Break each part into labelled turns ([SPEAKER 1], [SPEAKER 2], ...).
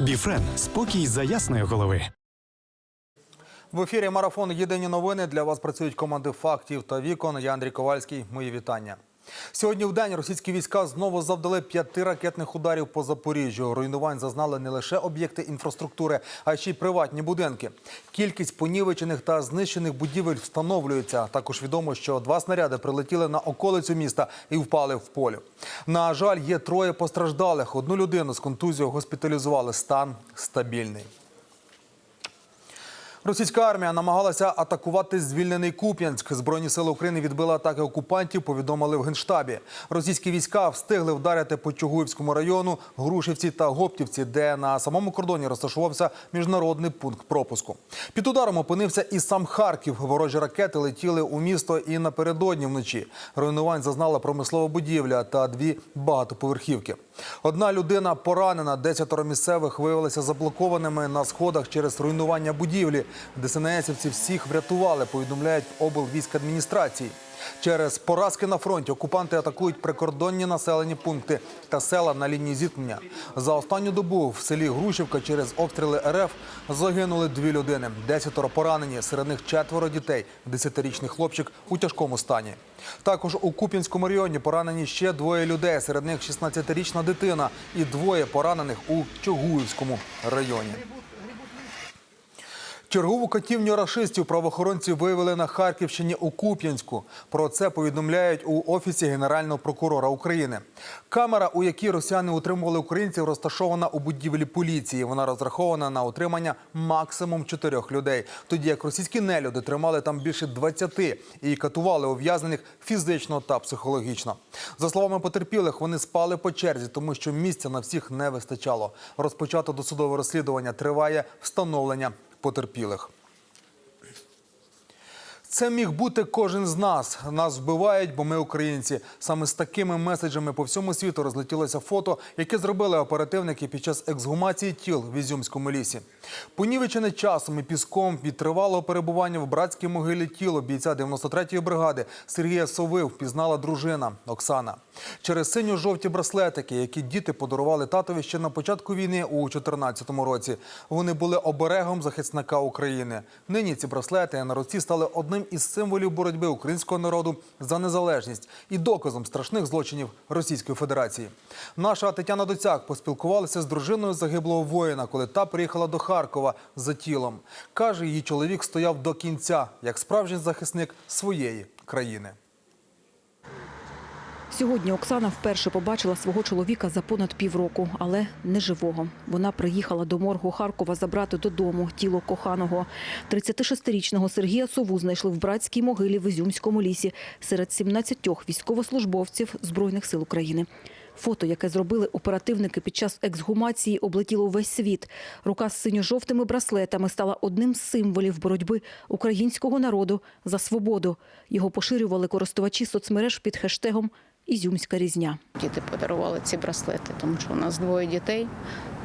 [SPEAKER 1] Біфрен спокій за ясної голови.
[SPEAKER 2] В ефірі марафон Єдині новини для вас працюють команди фактів та вікон. Я Андрій Ковальський. Мої вітання. Сьогодні в день російські війська знову завдали п'яти ракетних ударів по Запоріжжю. Руйнувань зазнали не лише об'єкти інфраструктури, а ще й приватні будинки. Кількість понівечених та знищених будівель встановлюється. Також відомо, що два снаряди прилетіли на околицю міста і впали в полі. На жаль, є троє постраждалих. Одну людину з контузією госпіталізували. Стан стабільний. Російська армія намагалася атакувати звільнений Куп'янськ. Збройні сили України відбили атаки окупантів. Повідомили в генштабі. Російські війська встигли вдарити по Чугуївському району, Грушівці та Гоптівці, де на самому кордоні розташувався міжнародний пункт пропуску. Під ударом опинився і сам Харків. Ворожі ракети летіли у місто і напередодні вночі. Руйнувань зазнала промислова будівля та дві багатоповерхівки. Одна людина поранена, десятеро місцевих виявилися заблокованими на сходах через руйнування будівлі. ДСНСівці всіх врятували, повідомляють в облвійськадміністрації. Через поразки на фронті окупанти атакують прикордонні населені пункти та села на лінії зіткнення. За останню добу в селі Грушівка через обстріли РФ загинули дві людини. Десятеро поранені, серед них четверо дітей. Десятирічний хлопчик у тяжкому стані. Також у Куп'янському районі поранені ще двоє людей. Серед них 16-річна дитина і двоє поранених у Чогуївському районі. Чергову катівню рашистів правоохоронці виявили на Харківщині у Куп'янську. Про це повідомляють у офісі генерального прокурора України. Камера, у якій росіяни утримували українців, розташована у будівлі поліції. Вона розрахована на утримання максимум чотирьох людей. Тоді як російські нелюди тримали там більше 20 і катували ув'язнених фізично та психологічно. За словами потерпілих, вони спали по черзі, тому що місця на всіх не вистачало. Розпочато досудове розслідування триває встановлення потерпілих. Це міг бути кожен з нас. Нас вбивають, бо ми українці. Саме з такими меседжами по всьому світу розлетілося фото, яке зробили оперативники під час ексгумації тіл в Ізюмському лісі. Понівечене часом і піском від тривалого перебування в братській могилі тіло бійця 93-ї бригади Сергія Сови впізнала дружина Оксана. Через синьо-жовті браслетики, які діти подарували татові ще на початку війни у 2014 році. Вони були оберегом захисника України. Нині ці браслети на руці стали одним із символів боротьби українського народу за незалежність і доказом страшних злочинів Російської Федерації. Наша Тетяна Доцяк поспілкувалася з дружиною загиблого воїна, коли та приїхала до Харкова за тілом. Каже, її чоловік стояв до кінця, як справжній захисник своєї країни.
[SPEAKER 3] Сьогодні Оксана вперше побачила свого чоловіка за понад півроку, але не живого. Вона приїхала до моргу Харкова забрати додому тіло коханого. 36-річного Сергія Сову знайшли в братській могилі в Ізюмському лісі серед 17 військовослужбовців Збройних сил України. Фото, яке зробили оперативники під час ексгумації, облетіло весь світ. Рука з синьо-жовтими браслетами стала одним з символів боротьби українського народу за свободу. Його поширювали користувачі соцмереж під хештегом «Ізюмська різня».
[SPEAKER 4] Діти подарували ці браслети, тому що у нас двоє дітей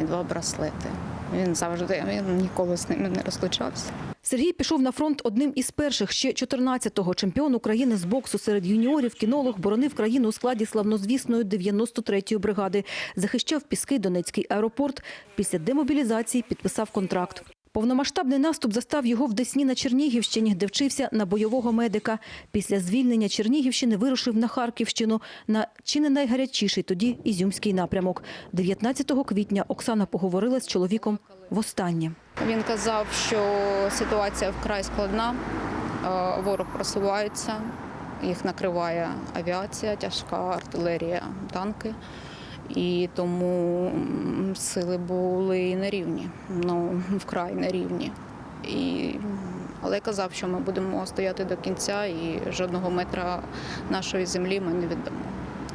[SPEAKER 4] і два браслети. Він завжди він ніколи з ними не розлучався.
[SPEAKER 3] Сергій пішов на фронт одним із перших ще 14-го. Чемпіон України з боксу серед юніорів, кінолог боронив країну у складі славнозвісної 93-ї бригади. Захищав Піски, Донецький аеропорт. Після демобілізації підписав контракт. Повномасштабний наступ застав його в Десні на Чернігівщині, де вчився на бойового медика. Після звільнення Чернігівщини вирушив на Харківщину на чи не найгарячіший тоді Ізюмський напрямок. 19 квітня Оксана поговорила з чоловіком востаннє.
[SPEAKER 4] Він казав, що ситуація вкрай складна, е, ворог просувається, їх накриває авіація, тяжка артилерія, танки. І тому сили були нерівні, ну вкрай нерівні. І, але казав, що ми будемо стояти до кінця і жодного метра нашої землі ми не віддамо.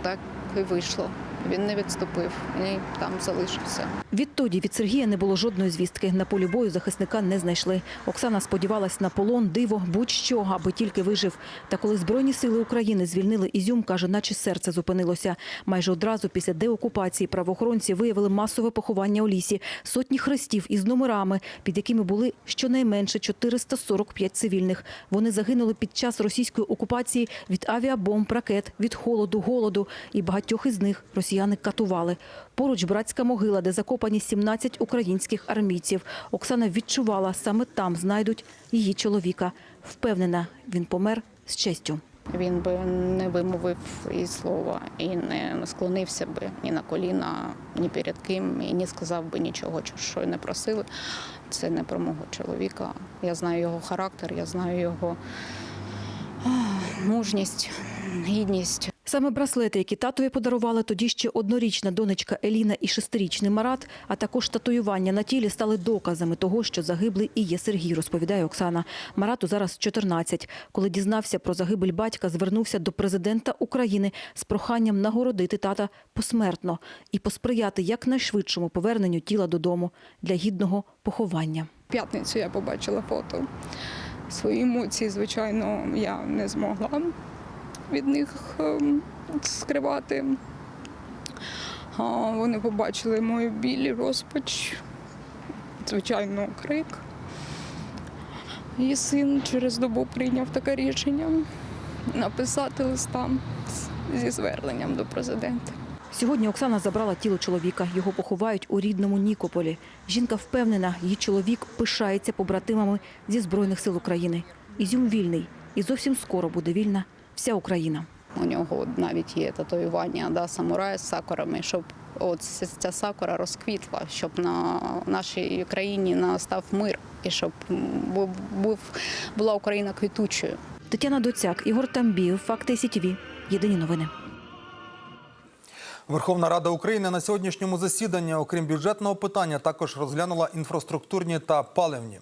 [SPEAKER 4] Так і вийшло. Він не відступив і там залишився.
[SPEAKER 3] Відтоді від Сергія не було жодної звістки. На полі бою захисника не знайшли. Оксана сподівалась на полон, диво, будь-що, аби тільки вижив. Та коли Збройні сили України звільнили Ізюм, каже, наче серце зупинилося. Майже одразу після деокупації правоохоронці виявили масове поховання у лісі, сотні хрестів із номерами, під якими були щонайменше 445 цивільних. Вони загинули під час російської окупації від авіабомб, ракет, від холоду, голоду і багатьох із них російських росіяни катували. Поруч братська могила, де закопані 17 українських армійців. Оксана відчувала, саме там знайдуть її чоловіка. Впевнена, він помер з честю.
[SPEAKER 4] Він би не вимовив і слова, і не склонився би ні на коліна, ні перед ким, і не сказав би нічого, що й не просили. Це не про мого чоловіка. Я знаю його характер, я знаю його мужність, гідність.
[SPEAKER 3] Саме браслети, які татові подарували тоді ще однорічна донечка Еліна і шестирічний Марат, а також татуювання на тілі стали доказами того, що загиблий і є Сергій, розповідає Оксана. Марату зараз 14. Коли дізнався про загибель батька, звернувся до президента України з проханням нагородити тата посмертно і посприяти якнайшвидшому поверненню тіла додому для гідного поховання.
[SPEAKER 5] П'ятницю я побачила фото. Свої емоції, звичайно, я не змогла від них ем, скривати. Вони побачили мою біль, розпач, звичайно, крик. І син через добу прийняв таке рішення написати листа зі зверненням до президента.
[SPEAKER 3] Сьогодні Оксана забрала тіло чоловіка. Його поховають у рідному Нікополі. Жінка впевнена, її чоловік пишається побратимами зі Збройних сил України. Ізюм вільний. І зовсім скоро буде вільна вся Україна.
[SPEAKER 4] У нього навіть є татуювання да, самурая з сакурами, щоб от ця- сакура розквітла, щоб на нашій країні настав мир і щоб був, була Україна квітучою.
[SPEAKER 3] Тетяна Доцяк, Ігор Тамбіїв, Факти СІТВ. Єдині новини.
[SPEAKER 2] Верховна Рада України на сьогоднішньому засіданні, окрім бюджетного питання, також розглянула інфраструктурні та паливні.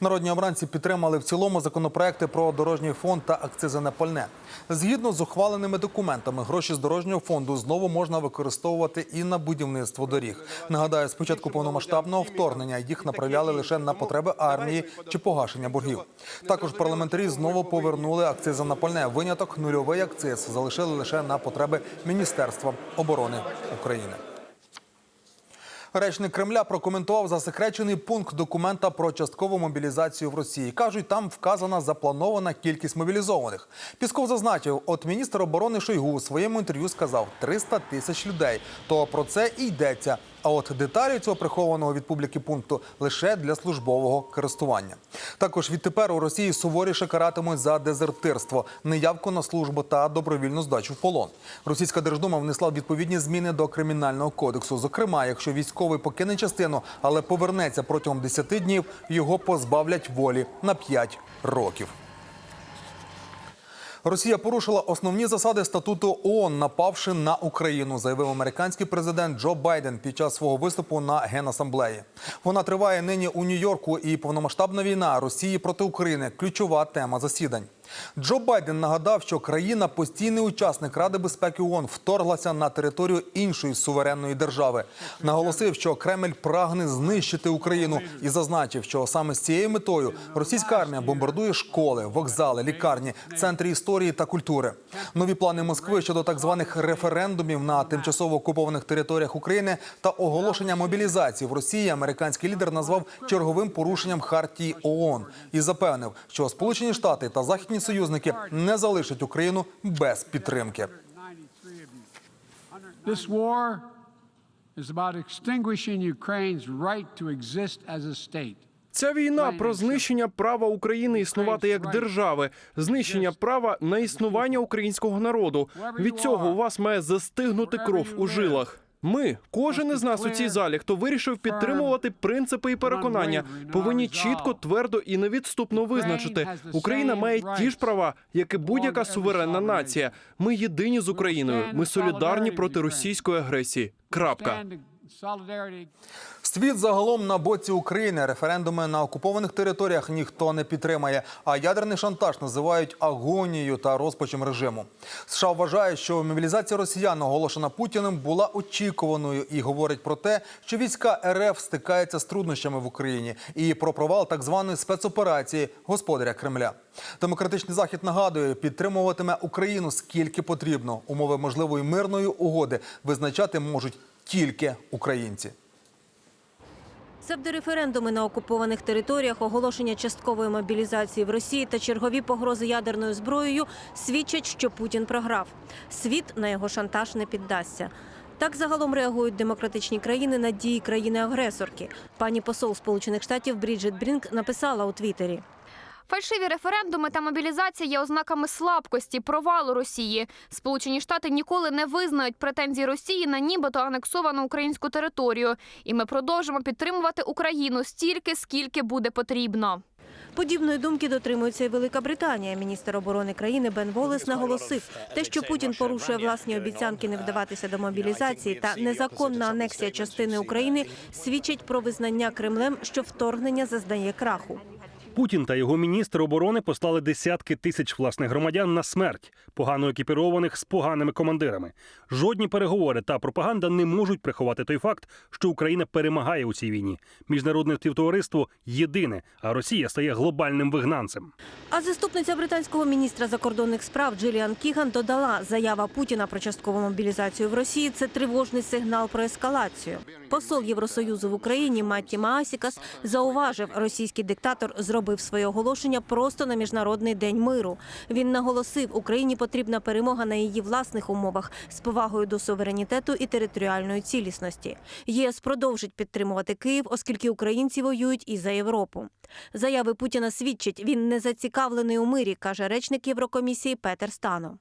[SPEAKER 2] Народні обранці підтримали в цілому законопроекти про дорожній фонд та акцизи на пальне. Згідно з ухваленими документами, гроші з дорожнього фонду знову можна використовувати і на будівництво доріг. Нагадаю, з початку повномасштабного вторгнення їх направляли лише на потреби армії чи погашення боргів. Також парламентарі знову повернули акцизи на пальне. Виняток нульовий акциз залишили лише на потреби Міністерства оборони України. Речник Кремля прокоментував засекречений пункт документа про часткову мобілізацію в Росії. Кажуть, там вказана запланована кількість мобілізованих. Пісков зазначив, от міністр оборони Шойгу у своєму інтерв'ю сказав 300 тисяч людей. То про це і йдеться. А от деталі цього прихованого від публіки пункту лише для службового користування. Також відтепер у Росії суворіше каратимуть за дезертирство, неявку на службу та добровільну здачу в полон. Російська держдума внесла відповідні зміни до кримінального кодексу. Зокрема, якщо військовий покине частину, але повернеться протягом 10 днів, його позбавлять волі на 5 років. Росія порушила основні засади статуту ООН, напавши на Україну, заявив американський президент Джо Байден під час свого виступу на генасамблеї. Вона триває нині у Нью-Йорку, і повномасштабна війна Росії проти України ключова тема засідань. Джо Байден нагадав, що країна, постійний учасник Ради безпеки ООН, вторглася на територію іншої суверенної держави. Наголосив, що Кремль прагне знищити Україну і зазначив, що саме з цією метою російська армія бомбардує школи, вокзали, лікарні, центри історії та культури. Нові плани Москви щодо так званих референдумів на тимчасово окупованих територіях України та оголошення мобілізації в Росії американський лідер назвав черговим порушенням хартії ООН і запевнив, що Сполучені Штати та західні союзники не залишать Україну без підтримки.
[SPEAKER 6] This war is about extinguishing Ukraine's right to exist as a state.
[SPEAKER 7] Ця війна про знищення права України існувати як держави, знищення права на існування українського народу. Від цього у вас має застигнути кров у жилах. Ми, кожен із нас у цій залі, хто вирішив підтримувати принципи і переконання, повинні чітко, твердо і невідступно визначити, Україна має ті ж права, як і будь-яка суверенна нація. Ми єдині з Україною. Ми солідарні проти російської агресії. Крапка.
[SPEAKER 2] Світ загалом на боці України. Референдуми на окупованих територіях ніхто не підтримає. А ядерний шантаж називають агонією та розпачем режиму. США вважає, що мобілізація росіян, оголошена Путіним, була очікуваною і говорить про те, що війська РФ стикаються з труднощами в Україні і про провал так званої спецоперації господаря Кремля. Демократичний захід нагадує, підтримуватиме Україну скільки потрібно. Умови можливої мирної угоди визначати можуть тільки українці.
[SPEAKER 8] Псевдореферендуми на окупованих територіях, оголошення часткової мобілізації в Росії та чергові погрози ядерною зброєю свідчать, що Путін програв. Світ на його шантаж не піддасться. Так загалом реагують демократичні країни на дії країни-агресорки. Пані посол Сполучених Штатів Бріджит Брінк написала у Твіттері.
[SPEAKER 9] Фальшиві референдуми та мобілізація є ознаками слабкості, провалу Росії. Сполучені Штати ніколи не визнають претензій Росії на нібито анексовану українську територію. І ми продовжимо підтримувати Україну стільки, скільки буде потрібно.
[SPEAKER 8] Подібної думки дотримується і Велика Британія. Міністр оборони країни Бен Волес наголосив, те, що Путін порушує власні обіцянки не вдаватися до мобілізації та незаконна анексія частини України свідчить про визнання Кремлем, що вторгнення зазнає краху.
[SPEAKER 10] Путін та його міністр оборони послали десятки тисяч власних громадян на смерть, погано екіпірованих з поганими командирами. Жодні переговори та пропаганда не можуть приховати той факт, що Україна перемагає у цій війні. Міжнародне співтовариство єдине, а Росія стає глобальним вигнанцем.
[SPEAKER 8] А заступниця британського міністра закордонних справ Джиліан Кіган додала, заява Путіна про часткову мобілізацію в Росії це тривожний сигнал про ескалацію. Посол Євросоюзу в Україні Матті Маасікас зауважив, російський диктатор зробив своє оголошення просто на міжнародний день миру. Він наголосив, Україні потрібна перемога на її власних умовах з повагою до суверенітету і територіальної цілісності. ЄС продовжить підтримувати Київ, оскільки українці воюють і за Європу. Заяви Путіна свідчать, він не зацікавлений у мирі, каже речник Єврокомісії Петер Стано.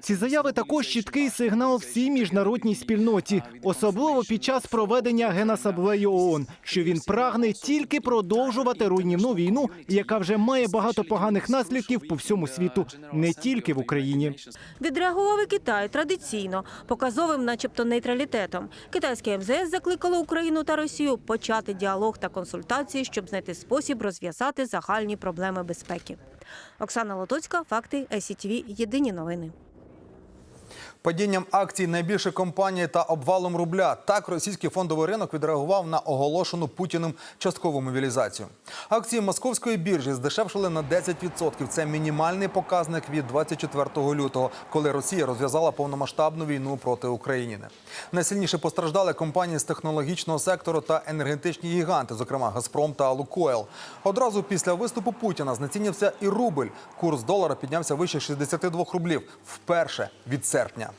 [SPEAKER 11] Ці заяви також чіткий сигнал всій міжнародній спільноті, особливо під час проведення генасаблеї ООН, що він прагне тільки продовжувати руйнівну війну, яка вже має багато поганих наслідків по всьому світу, не тільки в Україні.
[SPEAKER 8] Відреагував і Китай традиційно, показовим, начебто, нейтралітетом. Китайське МЗС закликало Україну та Росію почати діалог та консультації, щоб знайти спосіб розв'язати загальні проблеми безпеки. Оксана Лотоцька, факти СІТВ, Єдині новини.
[SPEAKER 2] Падінням акцій найбільших компаній та обвалом рубля так російський фондовий ринок відреагував на оголошену Путіним часткову мобілізацію. Акції московської біржі здешевшили на 10%. Це мінімальний показник від 24 лютого, коли Росія розв'язала повномасштабну війну проти України. Найсильніше постраждали компанії з технологічного сектору та енергетичні гіганти, зокрема Газпром та Лукойл. Одразу після виступу Путіна знецінився і рубль. Курс долара піднявся вище 62 рублів вперше від серпня.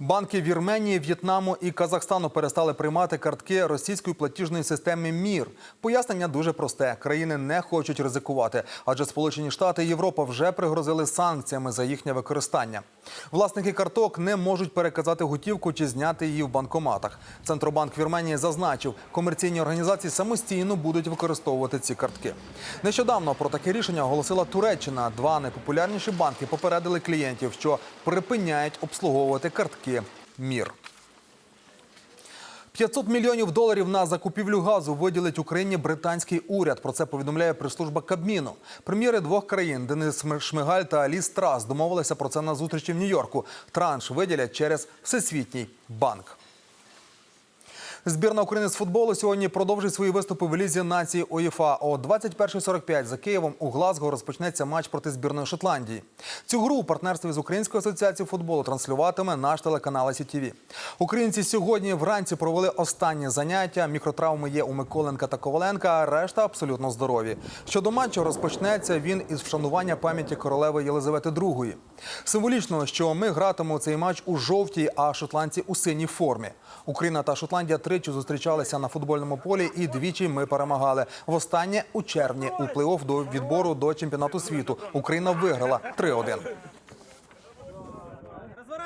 [SPEAKER 2] Банки Вірменії, В'єтнаму і Казахстану перестали приймати картки російської платіжної системи МІР. Пояснення дуже просте: країни не хочуть ризикувати, адже Сполучені Штати і Європа вже пригрозили санкціями за їхнє використання. Власники карток не можуть переказати готівку чи зняти її в банкоматах. Центробанк Вірменії зазначив, комерційні організації самостійно будуть використовувати ці картки. Нещодавно про таке рішення оголосила Туреччина. Два найпопулярніші банки попередили клієнтів, що припиняють обслуговувати картки МІР. 500 мільйонів доларів на закупівлю газу виділить Україні британський уряд. Про це повідомляє прес-служба Кабміну. Прем'єри двох країн Денис Шмигаль та Ліс Трас домовилися про це на зустрічі в Нью-Йорку. Транш виділять через Всесвітній банк. Збірна України з футболу сьогодні продовжить свої виступи в лізі нації УЄФА. О 21.45 за Києвом у Глазго розпочнеться матч проти збірної Шотландії. Цю гру у партнерстві з Українською асоціацією футболу транслюватиме наш телеканал СІТВ. Українці сьогодні вранці провели останні заняття. Мікротравми є у Миколенка та Коваленка, а решта абсолютно здорові. Щодо матчу розпочнеться він із вшанування пам'яті королеви Єлизавети II. Символічно, що ми гратимемо цей матч у жовтій, а шотландці у синій формі. Україна та Шотландія тричі зустрічалися на футбольному полі, і двічі ми перемагали. Востаннє у червні у плей-офф до відбору до чемпіонату світу. Україна виграла 3-1.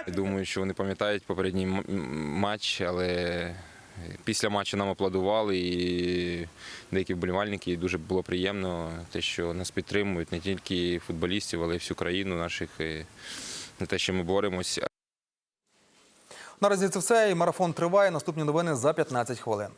[SPEAKER 12] Думаю, що вони пам'ятають попередній матч, але після матчу нам аплодували і деякі вболівальники. І дуже було приємно те, що нас підтримують не тільки футболістів, але й всю країну наших на те, що ми боремося.
[SPEAKER 2] Наразі це все. І марафон триває. Наступні новини за 15 хвилин.